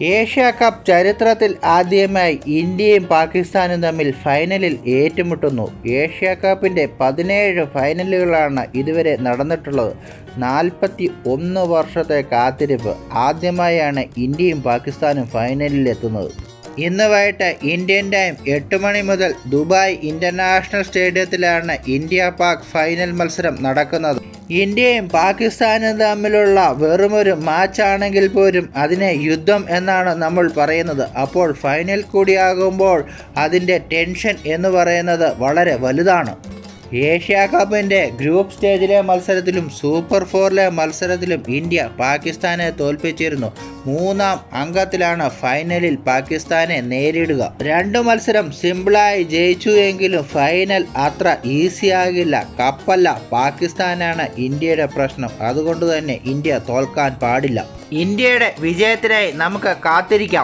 Asia cup ചരിത്രത്തിൽ ആദ്യമായി ഇന്ത്യയും പാകിസ്ഥാനും തമ്മിൽ ഫൈനലിൽ ഏറ്റുമുട്ടുന്നു. ഏഷ്യ കപ്പിന്റെ പതിനേഴ് ഫൈനലുകളാണ് ഇതുവരെ നടന്നിട്ടുള്ളത്. നാൽപ്പത്തി ഒന്ന് വർഷത്തെ കാത്തിരിപ്പ്. ആദ്യമായാണ് ഇന്ത്യയും പാകിസ്ഥാനും ഫൈനലിലെത്തുന്നത്. ഇന്ന് വൈകിട്ട് ഇന്ത്യൻ ടൈം എട്ട് മണി മുതൽ ദുബായ് ഇന്റർനാഷണൽ സ്റ്റേഡിയത്തിലാണ് ഇന്ത്യ പാക് ഫൈനൽ മത്സരം നടക്കുന്നത്. ഇന്ത്യയും പാകിസ്ഥാനും തമ്മിലുള്ള വെറുമൊരു മാച്ചാണെങ്കിൽ പോലും അതിനെ യുദ്ധം എന്നാണ് നമ്മൾ പറയുന്നത്. അപ്പോൾ ഫൈനൽ കൂടിയാകുമ്പോൾ അതിന്റെ ടെൻഷൻ എന്ന് പറയുന്നത് വളരെ വലുതാണ്. ഏഷ്യ കപ്പിന്റെ ഗ്രൂപ്പ് സ്റ്റേജിലെ മത്സരത്തിലും സൂപ്പർ ഫോറിലെ മത്സരത്തിലും ഇന്ത്യ പാകിസ്ഥാനെ തോൽപ്പിച്ചിരുന്നു. മൂന്നാം അംഗത്തിലാണ് ഫൈനലിൽ പാകിസ്ഥാനെ നേരിടുക. രണ്ട് മത്സരം സിമ്പിളായി ജയിച്ചു എങ്കിലും ഫൈനൽ അത്ര ഈസി ആകില്ല. കപ്പല്ല പാകിസ്ഥാനാണ് ഇന്ത്യയുടെ പ്രശ്നം. അതുകൊണ്ട് തന്നെ ഇന്ത്യ തോൽക്കാൻ പാടില്ല. ഇന്ത്യയുടെ വിജയത്തിനായി നമുക്ക് കാത്തിരിക്കാം.